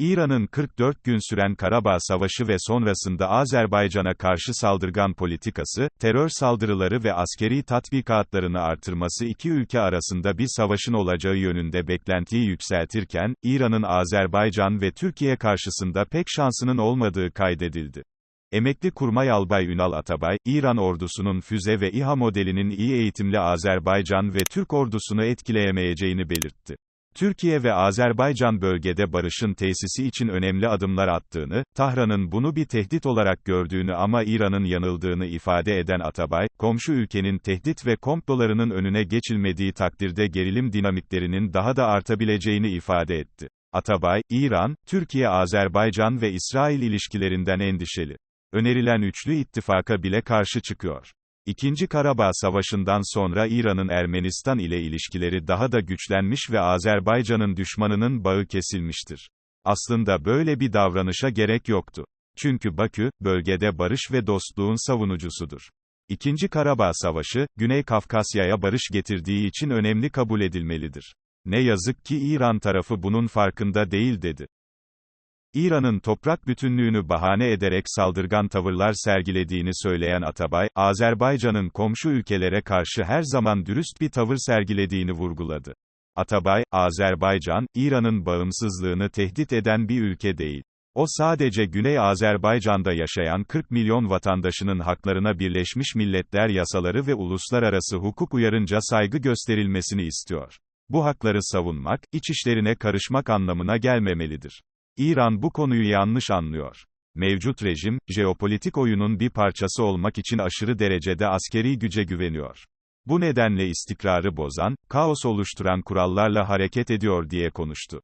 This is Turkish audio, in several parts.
İran'ın 44 gün süren Karabağ Savaşı ve sonrasında Azerbaycan'a karşı saldırgan politikası, terör saldırıları ve askeri tatbikatlarını artırması iki ülke arasında bir savaşın olacağı yönünde beklentiyi yükseltirken, İran'ın Azerbaycan ve Türkiye karşısında pek şansının olmadığı kaydedildi. Emekli Kurmay Albay Ünal Atabay, İran ordusunun füze ve İHA modelinin iyi eğitimli Azerbaycan ve Türk ordusunu etkileyemeyeceğini belirtti. Türkiye ve Azerbaycan bölgede barışın tesisi için önemli adımlar attığını, Tahran'ın bunu bir tehdit olarak gördüğünü ama İran'ın yanıldığını ifade eden Atabay, komşu ülkenin tehdit ve komplolarının önüne geçilmediği takdirde gerilim dinamiklerinin daha da artabileceğini ifade etti. Atabay, İran, Türkiye, Azerbaycan ve İsrail ilişkilerinden endişeli. Önerilen üçlü ittifaka bile karşı çıkıyor. İkinci Karabağ Savaşı'ndan sonra İran'ın Ermenistan ile ilişkileri daha da güçlenmiş ve Azerbaycan'ın düşmanının bağı kesilmiştir. Aslında böyle bir davranışa gerek yoktu. Çünkü Bakü, bölgede barış ve dostluğun savunucusudur. İkinci Karabağ Savaşı, Güney Kafkasya'ya barış getirdiği için önemli kabul edilmelidir. Ne yazık ki İran tarafı bunun farkında değil dedi. İran'ın toprak bütünlüğünü bahane ederek saldırgan tavırlar sergilediğini söyleyen Atabay, Azerbaycan'ın komşu ülkelere karşı her zaman dürüst bir tavır sergilediğini vurguladı. Atabay, Azerbaycan, İran'ın bağımsızlığını tehdit eden bir ülke değil. O sadece Güney Azerbaycan'da yaşayan 40 milyon vatandaşının haklarına Birleşmiş Milletler yasaları ve uluslararası hukuk uyarınca saygı gösterilmesini istiyor. Bu hakları savunmak, iç işlerine karışmak anlamına gelmemelidir. İran bu konuyu yanlış anlıyor. Mevcut rejim, jeopolitik oyunun bir parçası olmak için aşırı derecede askeri güce güveniyor. Bu nedenle istikrarı bozan, kaos oluşturan kurallarla hareket ediyor diye konuştu.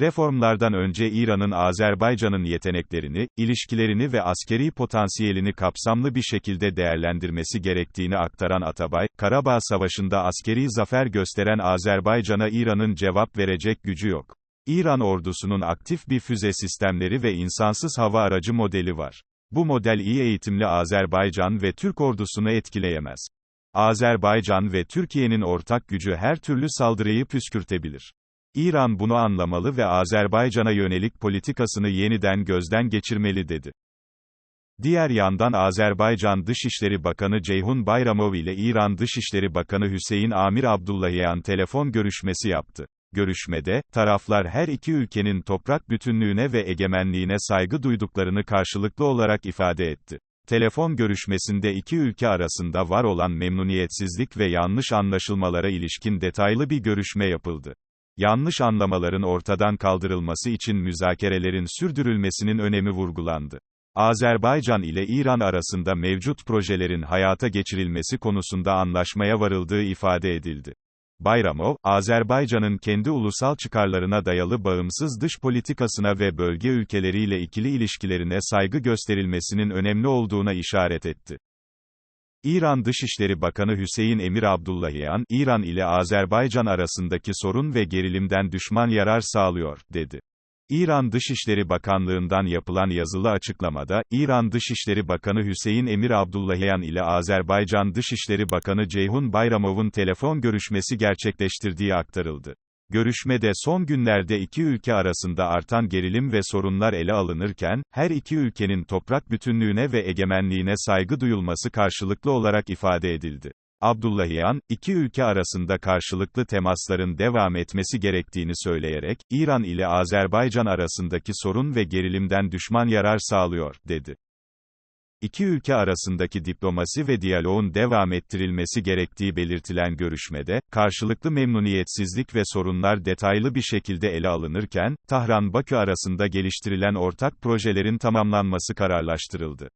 Reformlardan önce İran'ın Azerbaycan'ın yeteneklerini, ilişkilerini ve askeri potansiyelini kapsamlı bir şekilde değerlendirmesi gerektiğini aktaran Atabay, Karabağ Savaşı'nda askeri zafer gösteren Azerbaycan'a İran'ın cevap verecek gücü yok. İran ordusunun aktif bir füze sistemleri ve insansız hava aracı modeli var. Bu model iyi eğitimli Azerbaycan ve Türk ordusunu etkileyemez. Azerbaycan ve Türkiye'nin ortak gücü her türlü saldırıyı püskürtebilir. İran bunu anlamalı ve Azerbaycan'a yönelik politikasını yeniden gözden geçirmeli dedi. Diğer yandan Azerbaycan Dışişleri Bakanı Ceyhun Bayramov ile İran Dışişleri Bakanı Hüseyin Amir Abdullahian telefon görüşmesi yaptı. Görüşmede, taraflar her iki ülkenin toprak bütünlüğüne ve egemenliğine saygı duyduklarını karşılıklı olarak ifade etti. Telefon görüşmesinde iki ülke arasında var olan memnuniyetsizlik ve yanlış anlaşılmalara ilişkin detaylı bir görüşme yapıldı. Yanlış anlamaların ortadan kaldırılması için müzakerelerin sürdürülmesinin önemi vurgulandı. Azerbaycan ile İran arasında mevcut projelerin hayata geçirilmesi konusunda anlaşmaya varıldığı ifade edildi. Bayramov, Azerbaycan'ın kendi ulusal çıkarlarına dayalı bağımsız dış politikasına ve bölge ülkeleriyle ikili ilişkilerine saygı gösterilmesinin önemli olduğuna işaret etti. İran Dışişleri Bakanı Hüseyin Emir Abdullahian, İran ile Azerbaycan arasındaki sorun ve gerilimden düşman yarar sağlıyor, dedi. İran Dışişleri Bakanlığı'ndan yapılan yazılı açıklamada, İran Dışişleri Bakanı Hüseyin Emir Abdullahian ile Azerbaycan Dışişleri Bakanı Ceyhun Bayramov'un telefon görüşmesi gerçekleştirdiği aktarıldı. Görüşmede son günlerde iki ülke arasında artan gerilim ve sorunlar ele alınırken, her iki ülkenin toprak bütünlüğüne ve egemenliğine saygı duyulması karşılıklı olarak ifade edildi. Abdullahian, iki ülke arasında karşılıklı temasların devam etmesi gerektiğini söyleyerek, İran ile Azerbaycan arasındaki sorun ve gerilimden düşman yarar sağlıyor, dedi. İki ülke arasındaki diplomasi ve diyaloğun devam ettirilmesi gerektiği belirtilen görüşmede, karşılıklı memnuniyetsizlik ve sorunlar detaylı bir şekilde ele alınırken, Tahran-Bakü arasında geliştirilen ortak projelerin tamamlanması kararlaştırıldı.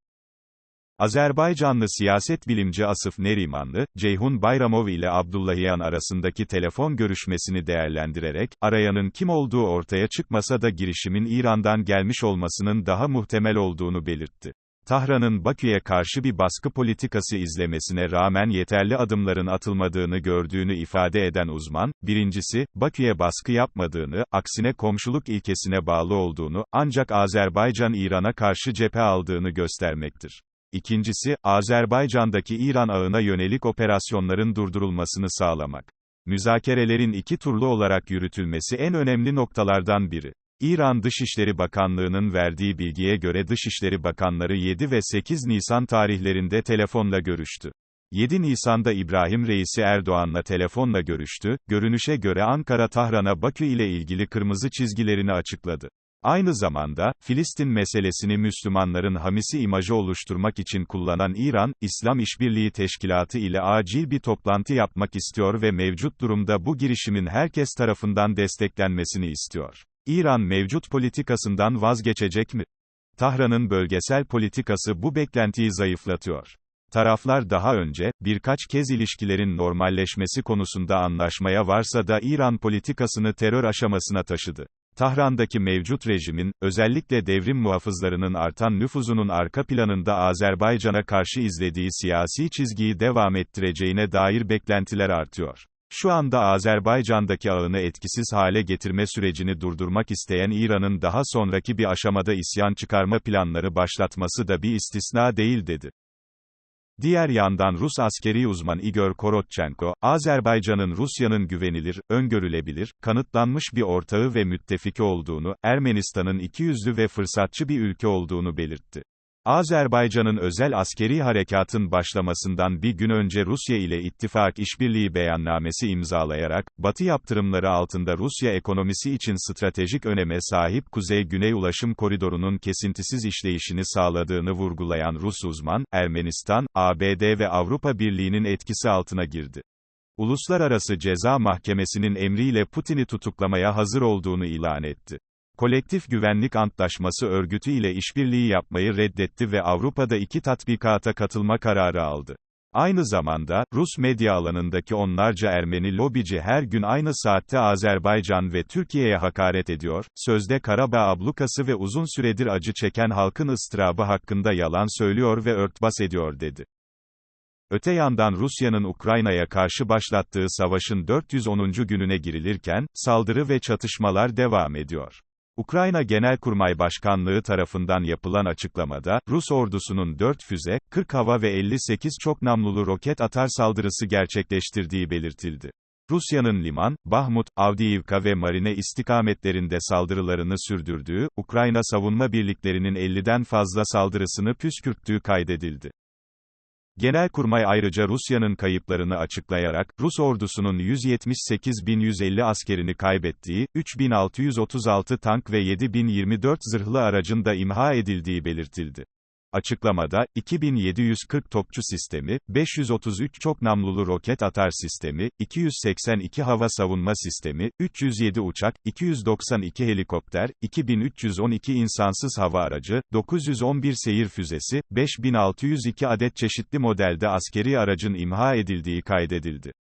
Azerbaycanlı siyaset bilimci Asıf Nerimanlı, Ceyhun Bayramov ile Abdullahian arasındaki telefon görüşmesini değerlendirerek, arayanın kim olduğu ortaya çıkmasa da girişimin İran'dan gelmiş olmasının daha muhtemel olduğunu belirtti. Tahran'ın Bakü'ye karşı bir baskı politikası izlemesine rağmen yeterli adımların atılmadığını gördüğünü ifade eden uzman, birincisi, Bakü'ye baskı yapmadığını, aksine komşuluk ilkesine bağlı olduğunu, ancak Azerbaycan İran'a karşı cephe aldığını göstermektir. İkincisi, Azerbaycan'daki İran ağına yönelik operasyonların durdurulmasını sağlamak. Müzakerelerin iki turlu olarak yürütülmesi en önemli noktalardan biri. İran Dışişleri Bakanlığı'nın verdiği bilgiye göre Dışişleri Bakanları 7 ve 8 Nisan tarihlerinde telefonla görüştü. 7 Nisan'da İbrahim Reisi Erdoğan'la telefonla görüştü, görünüşe göre Ankara Tahran'a Bakü ile ilgili kırmızı çizgilerini açıkladı. Aynı zamanda, Filistin meselesini Müslümanların hamisi imajı oluşturmak için kullanan İran, İslam İşbirliği Teşkilatı ile acil bir toplantı yapmak istiyor ve mevcut durumda bu girişimin herkes tarafından desteklenmesini istiyor. İran mevcut politikasından vazgeçecek mi? Tahran'ın bölgesel politikası bu beklentiyi zayıflatıyor. Taraflar daha önce, birkaç kez ilişkilerin normalleşmesi konusunda anlaşmaya varsa da İran politikasını terör aşamasına taşıdı. Tahran'daki mevcut rejimin, özellikle devrim muhafızlarının artan nüfuzunun arka planında Azerbaycan'a karşı izlediği siyasi çizgiyi devam ettireceğine dair beklentiler artıyor. Şu anda Azerbaycan'daki ağını etkisiz hale getirme sürecini durdurmak isteyen İran'ın daha sonraki bir aşamada isyan çıkarma planları başlatması da bir istisna değil dedi. Diğer yandan Rus askeri uzman Igor Korotchenko, Azerbaycan'ın Rusya'nın güvenilir, öngörülebilir, kanıtlanmış bir ortağı ve müttefiki olduğunu, Ermenistan'ın ikiyüzlü ve fırsatçı bir ülke olduğunu belirtti. Azerbaycan'ın özel askeri harekatın başlamasından bir gün önce Rusya ile ittifak işbirliği beyannamesi imzalayarak, Batı yaptırımları altında Rusya ekonomisi için stratejik öneme sahip Kuzey-Güney ulaşım koridorunun kesintisiz işleyişini sağladığını vurgulayan Rus uzman, Ermenistan, ABD ve Avrupa Birliği'nin etkisi altına girdi. Uluslararası Ceza Mahkemesi'nin emriyle Putin'i tutuklamaya hazır olduğunu ilan etti. Kolektif Güvenlik Antlaşması örgütü ile işbirliği yapmayı reddetti ve Avrupa'da iki tatbikata katılma kararı aldı. Aynı zamanda, Rus medya alanındaki onlarca Ermeni lobici her gün aynı saatte Azerbaycan ve Türkiye'ye hakaret ediyor, sözde Karabağ ablukası ve uzun süredir acı çeken halkın ıstırabı hakkında yalan söylüyor ve örtbas ediyor dedi. Öte yandan Rusya'nın Ukrayna'ya karşı başlattığı savaşın 410. gününe girilirken, saldırı ve çatışmalar devam ediyor. Ukrayna Genelkurmay Başkanlığı tarafından yapılan açıklamada, Rus ordusunun 4 füze, 40 hava ve 58 çok namlulu roket atar saldırısı gerçekleştirdiği belirtildi. Rusya'nın Liman, Bahmut, Avdiivka ve Marine istikametlerinde saldırılarını sürdürdüğü, Ukrayna savunma birliklerinin 50'den fazla saldırısını püskürttüğü kaydedildi. Genelkurmay ayrıca Rusya'nın kayıplarını açıklayarak, Rus ordusunun 178.150 askerini kaybettiği, 3.636 tank ve 7.024 zırhlı aracın da imha edildiği belirtildi. Açıklamada, 2740 topçu sistemi, 533 çok namlulu roket atar sistemi, 282 hava savunma sistemi, 307 uçak, 292 helikopter, 2312 insansız hava aracı, 911 seyir füzesi, 5602 adet çeşitli modelde askeri aracın imha edildiği kaydedildi.